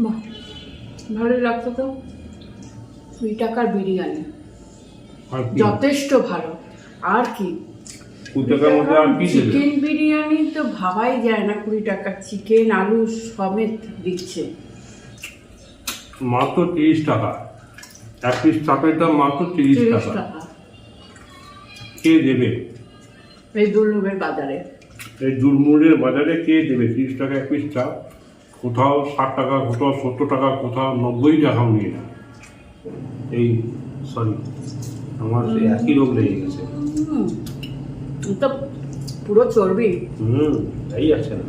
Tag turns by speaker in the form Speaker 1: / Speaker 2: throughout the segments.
Speaker 1: বাহ ভালোই লাগতো তো। কুড়ি টাকার বিরিয়ানি। যথেষ্ট ভালো। আর কি? চিকেন বিরিয়ানি তো ভাবাই যায় না কুড়ি টাকা। চিকেন আলু সমেত দিচ্ছে।
Speaker 2: মাত্র তিরিশ টাকা। এক পিস চাপের দাম মাত্র তিরিশ টাকা। কে দেবে?
Speaker 1: এই দুর্লভের বাজারে।
Speaker 2: এই দুর্মূল্যের বাজারে কে দেবে? তিরিশ টাকা এক পিস চাপ কোথাও ষাট টাকা কোথাও সত্তর টাকা কোথাও নব্বই টাকাও নিয়ে না এই সরি আমার সেই একই রোগ লেগে গেছে।
Speaker 1: তো পুরো চর্বি।
Speaker 2: হুম এই আছে না।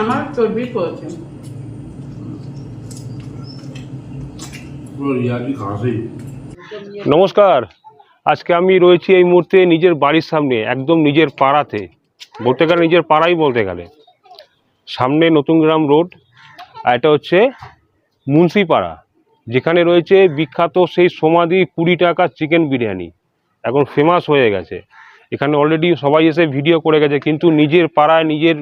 Speaker 1: আমার চর্বি
Speaker 2: ঘাসেই
Speaker 3: নমস্কার আজকে আমি রয়েছি এই মুহূর্তে নিজের বাড়ির সামনে একদম নিজের পাড়াতে। বলতে গেলে নিজের পাড়াই বলতে গেলে। সামনে নতুন গ্রাম রোড, আর এটা হচ্ছে মুন্সিপাড়া যেখানে রয়েছে বিখ্যাত সেই সমাধি কুড়ি টাকা চিকেন বিরিয়ানি। এখন ফেমাস হয়ে গেছে। এখানে অলরেডি সবাই এসে ভিডিও করে গেছে, কিন্তু নিজের পাড়ায়, নিজের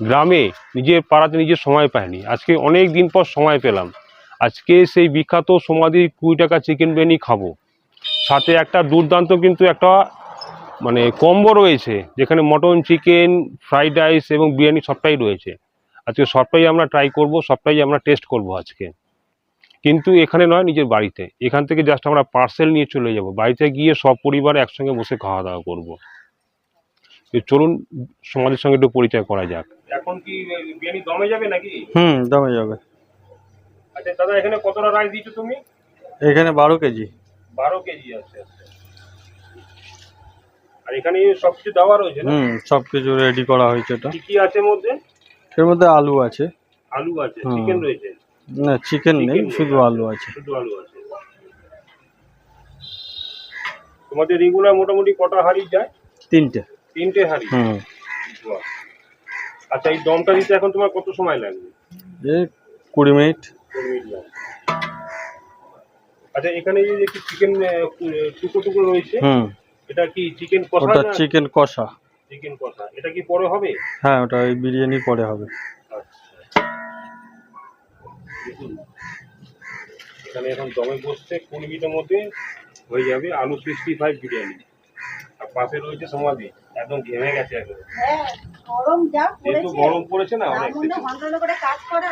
Speaker 3: গ্রামে, নিজের পাড়াতে নিজের সময় পায়নি। আজকে অনেক দিন পর সময় পেলাম। আজকে সেই বিখ্যাত সমাধি কুড়ি টাকা চিকেন বিরিয়ানি খাব। সাথে একটা দুর্দান্ত কিন্তু একটা মানে কম্বো রয়েছে যেখানে মটন চিকেন ফ্রাইড রাইস এবং বিরিয়ানি সবটাই রয়েছে। আজকে সবটাই আমরা ট্রাই করব সবটাই আমরা টেস্ট করব আজকে। কিন্তু এখানে নয় নিজের বাড়িতে। এখান থেকে জাস্ট আমরা পার্সেল নিয়ে চলে যাব। বাড়িতে গিয়ে সব পরিবার একসঙ্গে বসে খাওয়া দাওয়া করব। তো চলুন সমাজের সঙ্গে একটু পরিচয় করা যাক। এখন কি বিরিয়ানি দমে যাবে নাকি?
Speaker 4: হুম দমে যাবে।
Speaker 3: আচ্ছা দাদা এখানে কতটা রাইস দিচ্ছ তুমি?
Speaker 4: এখানে বারো কেজি।
Speaker 3: বারো কেজি আছে আচ্ছা। আর এখানে সব কিছু দেওয়া রয়েছে না?
Speaker 4: হুম সব কিছু রেডি করা হয়েছে এটা।
Speaker 3: কি কি আছে মধ্যে?
Speaker 4: এর মধ্যে আলু আছে।
Speaker 3: আলু আছে চিকেন রয়েছে।
Speaker 4: না চিকেন নেই শুধু আলু আছে।
Speaker 3: শুধু আলু আছে। তোমাদের রেগুলার মোটামুটি কটা হাড়ি যায়?
Speaker 4: তিনটে।
Speaker 3: তিনটে হাড়ি?
Speaker 4: হুম।
Speaker 3: আচ্ছা এই দমটা দিতে এখন তোমার কত সময় লাগবে?
Speaker 4: এই কুড়ি মিনিট।
Speaker 3: কুড়ি মিনিট লাগবে। আচ্ছা এখানে যে চিকেন টুকরো টুকরো রয়েছে
Speaker 4: হুম।
Speaker 3: এটা কি চিকেন কষা
Speaker 4: ওটা চিকেন কষা।
Speaker 3: চিকেন কষা? এটা কি পরে হবে?
Speaker 4: হ্যাঁ ওটা ওই বিরিয়ানি পরে হবে।
Speaker 3: আচ্ছা। এখানে এখন দমে বসছে কুড়ি মিনিটের মধ্যে হয়ে যাবে আলু সিক্সটি ফাইভ বিরিয়ানি। আর পাশে রয়েছে সমাধি একদম ঘেমে গেছে একদম
Speaker 5: হ্যাঁ গরম যা পড়েছে
Speaker 3: গরম পড়েছে না অনেক
Speaker 5: মধ্যে ঘণ্টা ঘণ্টা করে কাজ করা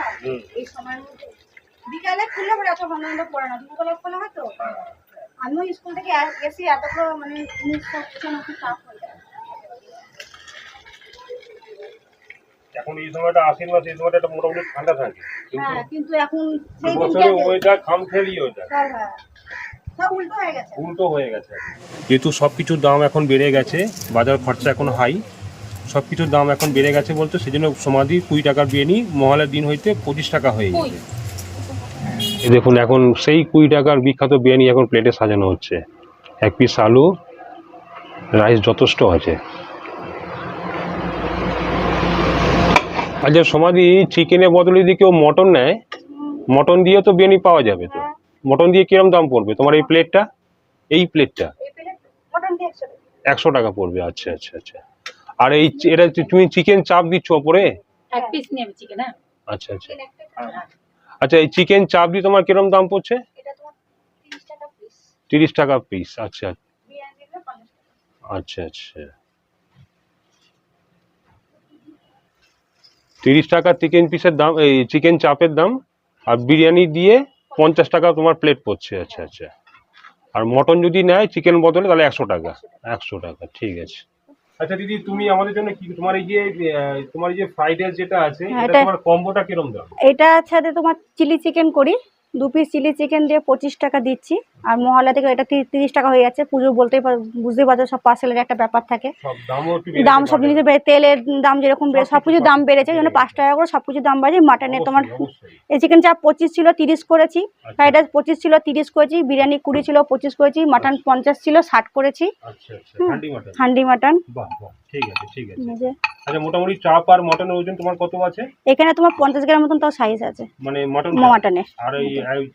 Speaker 5: এই সময়ের মধ্যে। বিকালে খুললে পরে এত ঘণ্টা ঘণ্টা পড়ে না দুপুরবেলা খোলা হয় তো? আমিও স্কুল থেকে এসে এতগুলো মানে জিনিস সব খুব চাপ হয়ে যায়।
Speaker 3: এখন এই সময়টা আশ্বিন মাস এই সময়টা একটা মোটামুটি ঠান্ডা থাকে। কিন্তু
Speaker 5: হ্যাঁ এখন সেই
Speaker 3: বছরে ওয়েদার খাম খেলি ওয়েদার
Speaker 5: সব হ্যাঁ উল্টো হয়ে গেছে।
Speaker 3: হয়ে গেছে। যেহেতু সব কিছুর দাম এখন বেড়ে গেছে বাজার খরচা এখন হাই সব কিছুর দাম এখন বেড়ে গেছে বলতে সেজন্য সমাধি কুড়ি টাকার বিরিয়ানি মহালের দিন হইতে পঁচিশ টাকা হয়ে গেছে। দেখুন এখন সেই কুড়ি টাকার বিখ্যাত বিরিয়ানি এখন প্লেটে সাজানো হচ্ছে। এক পিস আলু রাইস যথেষ্ট আছে। আচ্ছা সমাধি চিকেনের বদলে যদি কেউ মটন নেয় মটন দিয়ে তো বিরিয়ানি পাওয়া যাবে তো। মটন দিয়ে কিরম দাম পড়বে? তোমার এই প্লেটটা এই প্লেটটা
Speaker 5: এই প্লেট মোটামুটি একশো টাকা।
Speaker 3: পড়বে আচ্ছা আচ্ছা আচ্ছা। আর এই এটা তুমি চিকেন চাপ দিচ্ছ ওপরে?
Speaker 6: এক পিস নেবে চিকেন হ্যাঁ।
Speaker 3: আচ্ছা আচ্ছা। আচ্ছা এই চিকেন চাপ দিয়ে তোমার কিরম দাম পড়ছে?
Speaker 5: তিরিশ টাকা পিস
Speaker 3: আচ্ছা। আচ্ছা আচ্ছা। তিরিশ টাকা চিকেন পিসের দাম এই চিকেন চাপের দাম আর বিরিয়ানি দিয়ে পঞ্চাশ টাকা তোমার প্লেট পড়ছে আচ্ছা আচ্ছা। আর মটন যদি নেয় চিকেন বদলে তাহলে একশো টাকা একশো টাকা ঠিক আছে। আচ্ছা দিদি তুমি আমাদের জন্য কি তোমার এই যে তোমার এই যে ফ্রাইড রাইস যেটা আছে
Speaker 7: হ্যাঁ, এটা-
Speaker 3: তোমার কম্বোটা কীরকম দাম?
Speaker 7: এটা সাথে তোমার চিলি চিকেন করি দু পিস চিলি চিকেন দিয়ে পঁচিশ টাকা দিচ্ছি। আর মহল্লা থেকে এটা তিরিশ টাকা হয়ে যাচ্ছে। পুজো বলতেই পার বুঝতেই পারছ সব পার্সেলের একটা ব্যাপার থাকে। দাম সব জিনিসের বেড়ে তেলের দাম যেরকম বেড়ে সব কিছুর দাম বেড়েছে
Speaker 3: যেন
Speaker 7: পাঁচ টাকা করে সব কিছুর দাম বাড়ছে। মাটনের তোমার এই চিকেন চাপ পঁচিশ ছিল তিরিশ করেছি।
Speaker 3: আচ্ছা।
Speaker 7: ফ্রাইড রাইস পঁচিশ ছিল তিরিশ করেছি। বিরিয়ানি কুড়ি ছিল পঁচিশ করেছি। মাটন পঞ্চাশ ছিল ষাট করেছি।
Speaker 3: আচ্ছা আচ্ছা। হান্ডি মাটন।
Speaker 7: হান্ডি মাটন।
Speaker 3: বাহ বাহ। ঠিক আছে ঠিক আছে। আচ্ছা মোটামুটি চাপ আর মটনের ওজন তোমার কত আছে?
Speaker 7: এখানে তোমার গ্রাম মতন তাও সাইজ আছে।
Speaker 3: মানে মটন
Speaker 7: মাটনের।
Speaker 3: আর এই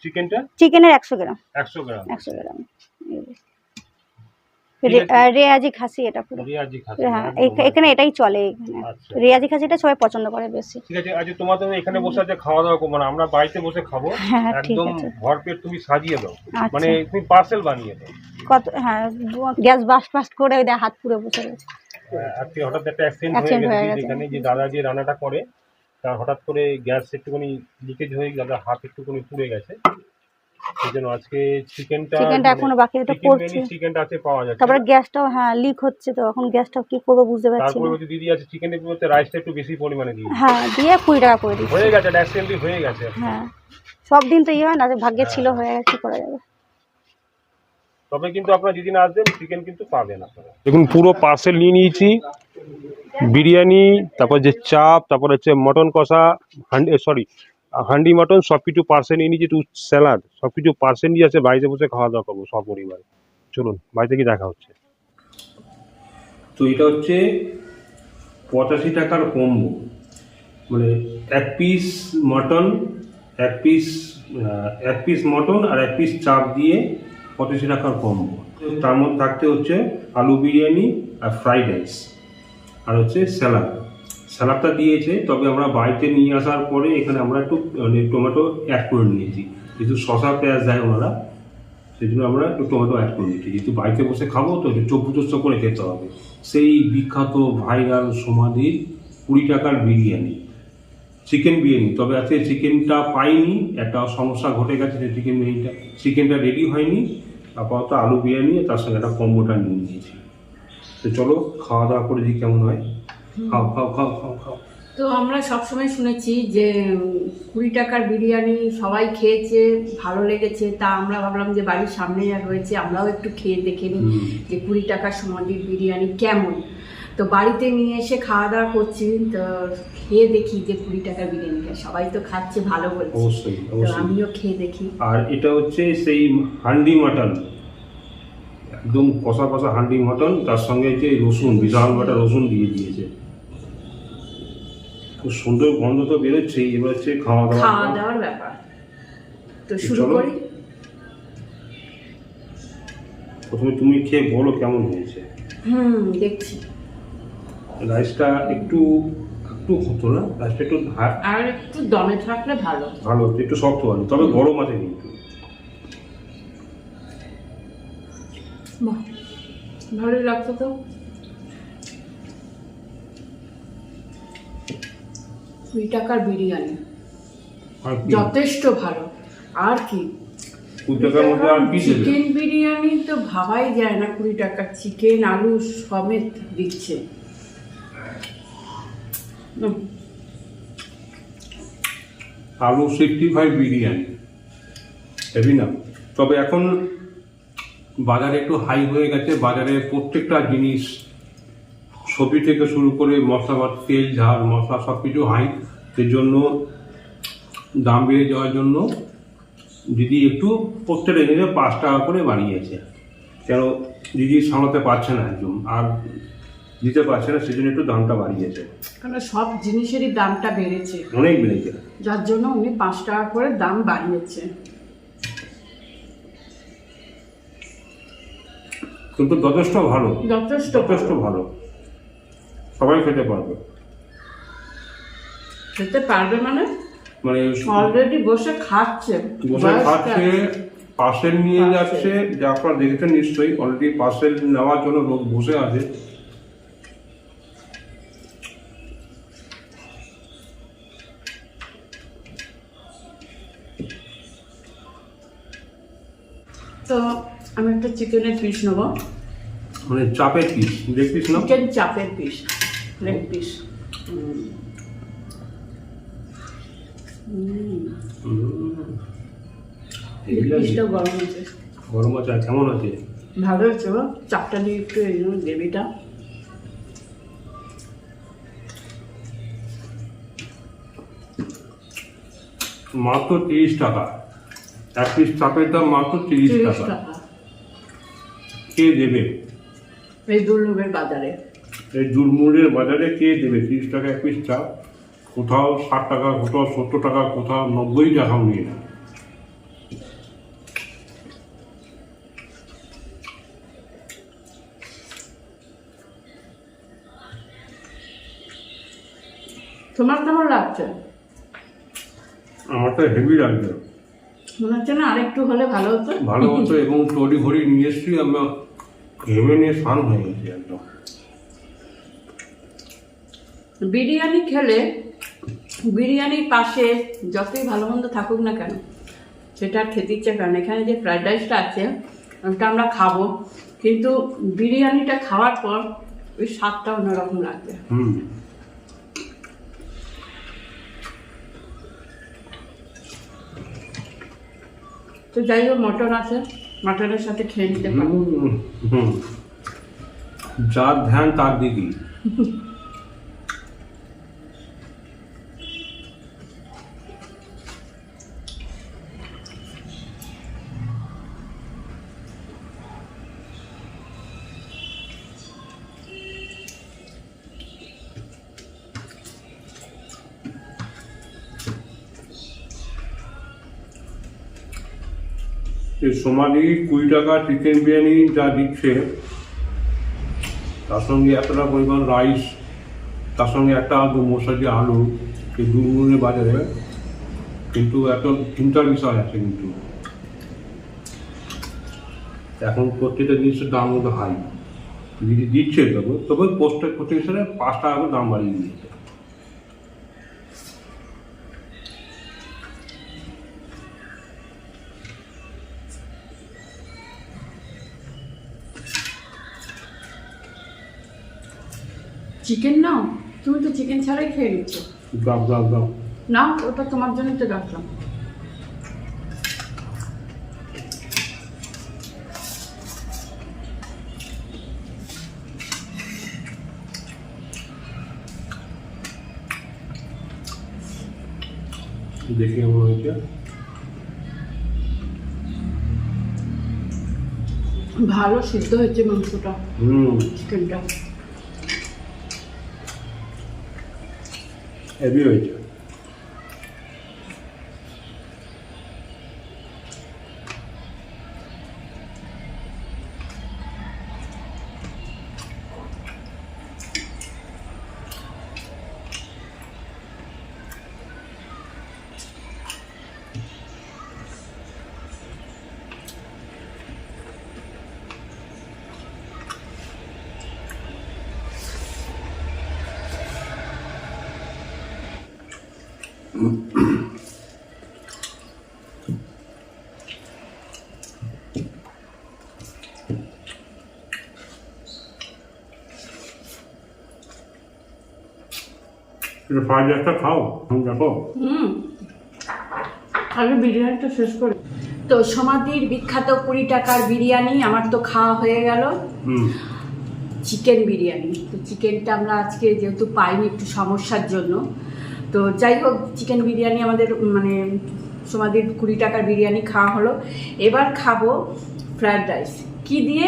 Speaker 3: চিকেনটা
Speaker 7: চিকেনের একশো গ্রাম।
Speaker 3: একশো গ্রাম।
Speaker 7: একশো গ্রাম। এই যে। রে- আহ, রেয়াজি খাসি এটা পুরো। হ্যাঁ এখানে এটাই চলে
Speaker 3: আচ্ছা।
Speaker 7: রেয়াজি খাসিটা সবাই পছন্দ করে বেশি।
Speaker 3: ঠিক আছে আজ তোমাদের এখানে বসে আছে খাওয়া দাওয়া করব না আমরা বাড়িতে বসে খাব।
Speaker 7: হ্যাঁ
Speaker 3: একদম ভরপেট তুমি সাজিয়ে দাও।
Speaker 7: আচ্ছা।
Speaker 3: মানে তুমি পার্সেল বানিয়ে দাও।
Speaker 7: কত হ্যাঁ গ্যাস করে ওই হাত পুরো বসে রয়েছে।
Speaker 3: আজকে হঠাৎ একটা অ্যাক্সিডেন্ট হয়ে গেছে। যে দাদা যে রান্নাটা করে তার হঠাৎ করে গ্যাস একটুখানি লিকেজ হয়ে দাদার হাত একটুখানি পুড়ে গেছে। সেই আজকে চিকেনটা
Speaker 7: চিকেনটা এখনও বাকি এটা করছে
Speaker 3: চিকেনটা আছে পাওয়া যাচ্ছে।
Speaker 7: তারপরে গ্যাসটাও হ্যাঁ লিক হচ্ছে তো এখন গ্যাসটা কি করব বুঝতে পারছি না।
Speaker 3: বলছে দিদি আছে চিকেনের পরিবর্তে রাইসটা একটু বেশি পরিমাণে
Speaker 7: হ্যাঁ দিয়ে কুড়ি টাকা করে দিচ্ছি।
Speaker 3: হয়ে গেছে অ্যাক্সিডেন্টলি হয়ে গেছে।
Speaker 7: হ্যাঁ সব দিন তো ইয়ে হয় না যে ভাগ্যে ছিল হয়ে। গেছে করা যাবে?
Speaker 3: তবে কিন্তু আপনারা যেদিন আসবেন চিকেন কিন্তু পাবেন আপনারা। দেখুন পুরো পার্সেল নিয়ে নিয়েছি। বিরিয়ানি তারপর যে চাপ তারপর হচ্ছে মটন কষা হান্ডি সরি হান্ডি মটন সব কিছু পার্সেল নিয়ে নিয়েছি একটু স্যালাড সব কিছু পার্সেল নিয়ে আছে, বাড়িতে বসে খাওয়া দাওয়া করব সপরিবারে চলুন বাড়িতে কি দেখা হচ্ছে। তো এটা হচ্ছে পঁচাশি টাকার কম্বো মানে এক পিস মটন এক পিস এক পিস মটন আর এক পিস চাপ দিয়ে পঁচাশি টাকার কম্বো তার মধ্যে থাকতে হচ্ছে আলু বিরিয়ানি আর ফ্রাইড রাইস আর হচ্ছে স্যালাড। স্যালাডটা দিয়েছে, তবে আমরা বাড়িতে নিয়ে আসার পরে এখানে আমরা একটু মানে টমেটো অ্যাড করে নিয়েছি। যেহেতু শশা পেঁয়াজ দেয় ওনারা সেই জন্য আমরা একটু টমেটো অ্যাড করে নিয়েছি। যেহেতু বাড়িতে বসে খাব, তো একটু চস্ত করে খেতে হবে। সেই বিখ্যাত ভাইরাল সমাধির কুড়ি টাকার বিরিয়ানি, চিকেন বিরিয়ানি। তবে আজকে চিকেনটা পাইনি, একটা সমস্যা ঘটে গেছে যে চিকেন বিরিয়ানিটা, চিকেনটা রেডি হয়নি। আপাতত আলু বিরিয়ানি, তার সঙ্গে একটা কম্বোটা নিয়ে নিয়েছি। তো চলো, খাওয়া দাওয়া করে দিই কেমন হয়। খাও খাও খাও খাও খাও।
Speaker 1: তো আমরা সবসময় শুনেছি যে কুড়ি টাকার বিরিয়ানি সবাই খেয়েছে ভালো লেগেছে। তা আমরা ভাবলাম যে বাড়ির সামনে যা রয়েছে আমরাও একটু খেয়ে দেখে নিই যে কুড়ি টাকার সমাধির বিরিয়ানি কেমন। তো বাড়িতে নিয়ে এসে খাওয়া দাওয়া করছি তো খেয়ে দেখি যে কুড়ি টাকার বিরিয়ানিটা। সবাই তো খাচ্ছে ভালো বলছে
Speaker 2: অবশ্যই অবশ্যই।
Speaker 1: আমিও খেয়ে দেখি।
Speaker 2: আর এটা হচ্ছে সেই হান্ডি মাটন। একদম কষা কষা হান্ডি মটন তার সঙ্গে যে রসুন বিশাল বাটা রসুন দিয়ে দিয়েছে। খুব সুন্দর গন্ধ তো বেরোচ্ছেই এবার হচ্ছে খাওয়া
Speaker 1: খাওয়া দাওয়ার ব্যাপার। তো শুরু। করি?
Speaker 2: প্রথমে তুমি খেয়ে বলো কেমন হয়েছে।
Speaker 1: হুম দেখছি।
Speaker 2: রাইসটা একটু একটু হতো না? রাইসটা একটু
Speaker 1: আর একটু দমে থাকলে ভালো।
Speaker 2: ভালো একটু শক্ত আছে তবে গরম আছে কিন্তু।
Speaker 1: ভালোই লাগতো তো। কুড়ি টাকার বিরিয়ানি। যথেষ্ট ভালো। আর কি? চিকেন বিরিয়ানি তো ভাবাই যায় না কুড়ি টাকার চিকেন আলু সমেত দিচ্ছে।
Speaker 2: আলু সিক্সটি ফাইভ বিরিয়ানি। হেভি না? তবে এখন বাজারে একটু হাই হয়ে গেছে। বাজারে প্রত্যেকটা জিনিস সবজি থেকে শুরু করে মশলা বা তেল ঝাল মশলা সব কিছু হাই সেই জন্য দাম বেড়ে যাওয়ার জন্য দিদি একটু প্রত্যেকটা জিনিসে পাঁচ টাকা করে বাড়িয়েছে কেন দিদি সামলাতে পারছে না একদম আর দিতে পারছে না সেই জন্য একটু দামটা বাড়িয়েছে।
Speaker 1: কারণ সব জিনিসেরই দামটা বেড়েছে।
Speaker 2: অনেক বেড়েছে।
Speaker 1: যার জন্য উনি পাঁচ টাকা করে দাম বাড়িয়েছে।
Speaker 2: কিন্তু যথেষ্ট ভালো।
Speaker 1: যথেষ্ট
Speaker 2: যথেষ্ট ভালো। সবাই খেতে পারবে।
Speaker 1: খেতে পারবে মানে?
Speaker 2: মানে
Speaker 1: অলরেডি বসে খাচ্ছে।
Speaker 2: বসে খাচ্ছে পার্সেল নিয়ে যাচ্ছে যা আপনারা দেখেছেন নিশ্চয়ই অলরেডি পার্সেল নেওয়ার জন্য লোক বসে আছে।
Speaker 1: তো আমি একটা চিকেনের পিস নেব।
Speaker 2: মানে চাপের পিস দেখছিস না?
Speaker 1: চিকেন চাপের পিস লেগ পিস
Speaker 2: হেভি লাগছে।
Speaker 1: পিসটাও গরম আছে।
Speaker 2: গরম আছে কেমন আছে?
Speaker 1: ভালো গো। চাপটা দিয়ে একটু এই গ্রেভিটা।
Speaker 2: মাত্র তিরিশ টাকা। এক পিস চাপের দাম মাত্র তিরিশ টাকা। কে দেবে?
Speaker 1: এই দুর্লভের বাজারে।
Speaker 2: এই দুর্মূলের বাজারে কে দেবে? তিরিশ টাকা এক পিস চাপ কোথাও ষাট টাকা কোথাও সত্তর টাকা কোথাও নব্বই টাকাও নিয়ে না
Speaker 1: তোমার কেমন লাগছে?
Speaker 3: আমার তো হেভি লাগছে।
Speaker 1: মনে হচ্ছে না আরেকটু হলে ভালো হতো?
Speaker 3: ভালো হতো এবং তড়ি ঘড়ি নিয়ে এসছি আমরা ঘেমে নিয়ে স্নান হয়ে গেছি একদম।
Speaker 1: বিরিয়ানি খেলে বিরিয়ানির পাশে যতই ভালো মন্দ থাকুক না কেন সেটা খেতে ইচ্ছে করে না। এখানে যে ফ্রাইড রাইসটা আছে ওটা আমরা খাব। কিন্তু বিরিয়ানিটা খাওয়ার পর ওই স্বাদটা অন্যরকম লাগবে।
Speaker 3: হুম।
Speaker 1: তো যাই হোক মটন আছে। মটনের সাথে খেয়ে নিতে পারব।
Speaker 3: যার ধ্যান তার দিকেই সোমালি কুড়ি টাকা চিকেন বিরিয়ানি যা দিচ্ছে, তার সঙ্গে এতটা পরিমাণ রাইস তার সঙ্গে একটা দু মশালি আলু দুগুণে বাজারে, কিন্তু এত চিন্তার বিষয় আছে কিন্তু। এখন প্রত্যেকটা জিনিসের দাম কিন্তু হাই দিচ্ছে তবে তবে প্রত্যেক প্রত্যেক পাঁচ টাকা দাম বাড়িয়ে দিয়েছে।
Speaker 1: চিকেন নাও? তুমি তো চিকেন ছাড়াই খেয়ে নিচ্ছ।
Speaker 3: দাম দাম দাম
Speaker 1: না ওটা তোমার জন্যই তো রাখলাম।
Speaker 3: দেখি কেমন হয়েছে?
Speaker 1: ভালো সিদ্ধ হয়েছে মাংসটা।
Speaker 3: হুম।
Speaker 1: চিকেনটা
Speaker 3: হেভি হয়েছে ফ্রাইড রাইসটা খাও হুম দেখো।
Speaker 1: হুম। আগে বিরিয়ানিটা শেষ করে। তো সমাধির বিখ্যাত কুড়ি টাকার বিরিয়ানি আমার তো খাওয়া হয়ে গেল। চিকেন বিরিয়ানি। তো চিকেনটা আমরা আজকে যেহেতু পাইনি একটু সমস্যার জন্য তো যাই হোক চিকেন বিরিয়ানি আমাদের মানে সমাধির কুড়ি টাকার বিরিয়ানি খাওয়া হলো। এবার খাব ফ্রায়েড রাইস কি দিয়ে?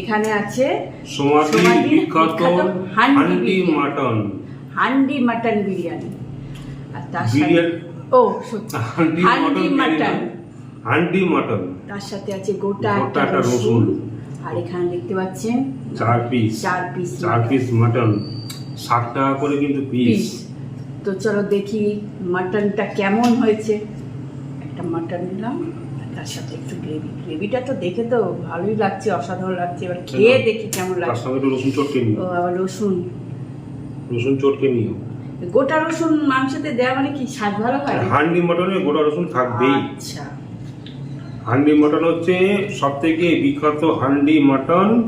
Speaker 1: এখানে আছে সমাধির
Speaker 3: বিখ্যাত
Speaker 1: হান্ডি
Speaker 3: মাটন।
Speaker 1: হান্ডি মাটন বিরিয়ানি আর তার সাথে ও সত্যি
Speaker 3: হান্ডি মাটন হান্ডি মাটন
Speaker 1: তার সাথে আছে গোটা একটা রসুন। আর এখানে দেখতে পাচ্ছেন
Speaker 3: চার পিস
Speaker 1: চার পিস
Speaker 3: চার পিস মাটন ষাট টাকা করে কিন্তু পিস
Speaker 1: তো চলো দেখি মাটনটা কেমন হয়েছে। একটা মাটন নিলাম তার সাথে একটু গ্রেভি গ্রেভিটা তো দেখে তো ভালোই লাগছে অসাধারণ লাগছে। এবার খেয়ে দেখি কেমন লাগছে। ও আবার রসুন।
Speaker 3: রসুন চটকে নিও।
Speaker 1: গোটা রসুন মাংসতে দেওয়া মানে কি? স্বাদ ভালো হয়?
Speaker 3: হান্ডি মটনে গোটা রসুন থাকবেই।
Speaker 1: আচ্ছা।
Speaker 3: হান্ডি মটন হচ্ছে সব থেকে বিখ্যাত হান্ডি মটন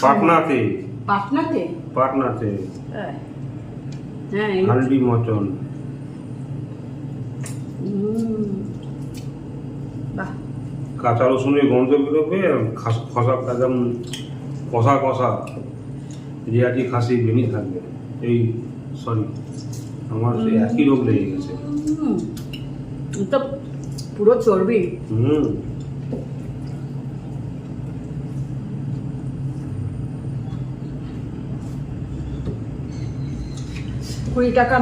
Speaker 3: পাটনাতে।
Speaker 1: পাটনাতে?
Speaker 3: পাটনাতে।
Speaker 1: হ্যাঁ। হ্যাঁ
Speaker 3: হান্ডি মটন। কাঁচা রসুনের গন্ধ বেরোবে খাস- খসা একদম কষা কষা। রিয়াটি খাসি বেনি থাকবে। এই সরি আমার একই রোগ লেগে গেছে।
Speaker 1: তো পুরো চর্বি।
Speaker 3: হুম।
Speaker 1: কুড়ি টাকা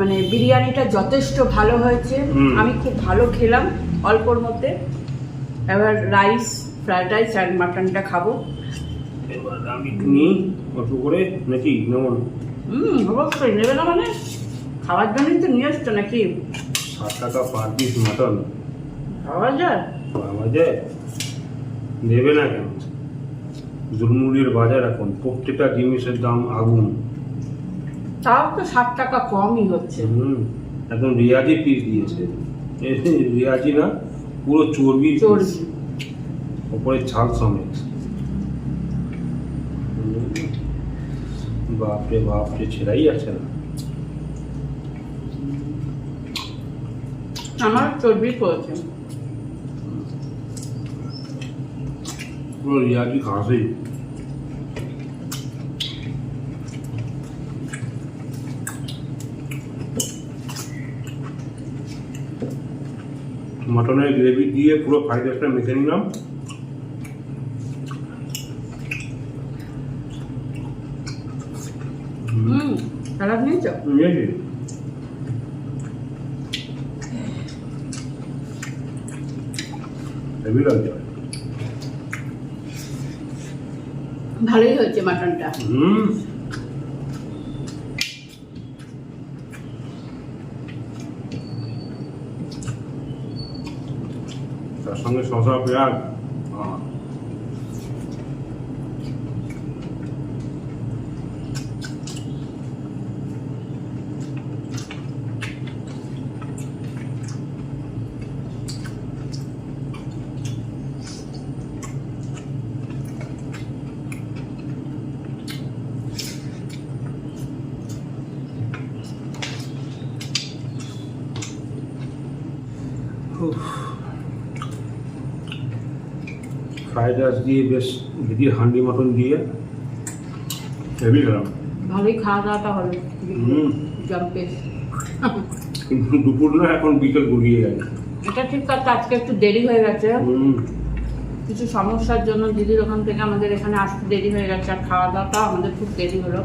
Speaker 1: মানে বিরিয়ানিটা যথেষ্ট ভালো হয়েছে। আমি খুব ভালো খেলাম অল্পর মধ্যে। এবার রাইস ফ্রাইড রাইস আর মাটনটা খাব।
Speaker 3: এবার আমি একটু নিই অল্প করে নাকি? নেব না?
Speaker 1: হুম অবশ্যই নেবে না মানে? খাওয়ার জন্যই তো নিয়ে এসছো নাকি?
Speaker 3: ষাট টাকা পার পিস মাটন
Speaker 1: খাওয়া যায়?
Speaker 3: পাওয়া যায়। নেবে না কেন? ঝুলমুড়ির বাজার এখন। প্রত্যেকটা জিনিসের দাম আগুন।
Speaker 1: তাও তো ষাট টাকা কমই হচ্ছে।
Speaker 3: হুম একদম রিয়াজি পিস দিয়েছে। রিয়াজি না পুরো চর্বি।
Speaker 1: চর্বি।
Speaker 3: ওপরে ছাল সমেত হুম। বাপরে বাপরে ছেড়াই আছে না।
Speaker 1: আমার চর্বি
Speaker 3: পুরো রিয়াজি ঘাসে মটনের গ্রেভি দিয়ে পুরো ফ্রাইড রাইসটা মেখে নিলাম
Speaker 1: হুম খারাপ নিয়েছো?
Speaker 3: নিয়েছি।
Speaker 1: ভালোই হয়েছে মাটনটা।
Speaker 3: হুম। তার সঙ্গে শশা পেঁয়াজ আহ, ফ্রাইড রাইস দিয়ে বেশ দিদির হান্ডি মটন দিয়ে হেভি খেলাম
Speaker 1: ভালোই খাওয়া দাওয়াটা হলো
Speaker 3: হুম।
Speaker 1: জম্পে
Speaker 3: কিন্তু দুপুর না এখন বিকেল গড়িয়ে গেছে
Speaker 1: এটা ঠিক কথা আজকে একটু দেরি হয়ে গেছে। কিছু সমস্যার জন্য দিদির ওখান থেকে আমাদের এখানে আসতে দেরি হয়ে গেছে আর খাওয়া দাওয়াটা আমাদের খুব দেরি হলো।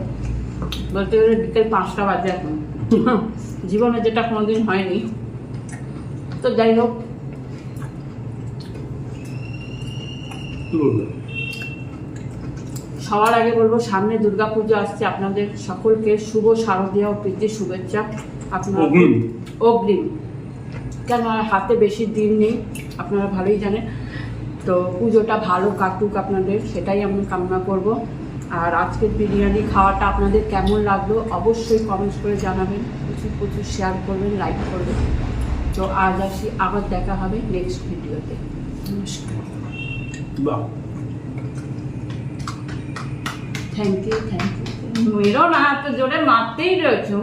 Speaker 1: বলতে গেলে বিকেল পাঁচটা বাজে এখন। জীবনে যেটা কোনোদিন হয়নি। তো যাই হোক সবার আগে বলব সামনে দুর্গাপুজো আসছে। আপনাদের সকলকে শুভ শারদীয় ও প্রীতি শুভেচ্ছা। আপনারা
Speaker 3: অগ্রিম।
Speaker 1: অগ্রিম। কেন আর হাতে বেশি দিন নেই আপনারা ভালোই জানেন। তো পুজোটা ভালো কাটুক আপনাদের সেটাই আমি কামনা করব। আর আজকের বিরিয়ানি খাওয়াটা আপনাদের কেমন লাগল অবশ্যই কমেন্টস করে জানাবেন। প্রচুর প্রচুর শেয়ার করবেন লাইক করবেন। তো আজ আসি আবার দেখা হবে নেক্সট ভিডিওতে নমস্কার।
Speaker 3: বাহ
Speaker 1: থ্যাংক ইউ থ্যাংক ইউ মেরো না তো জোরে মারতেই রয়েছো।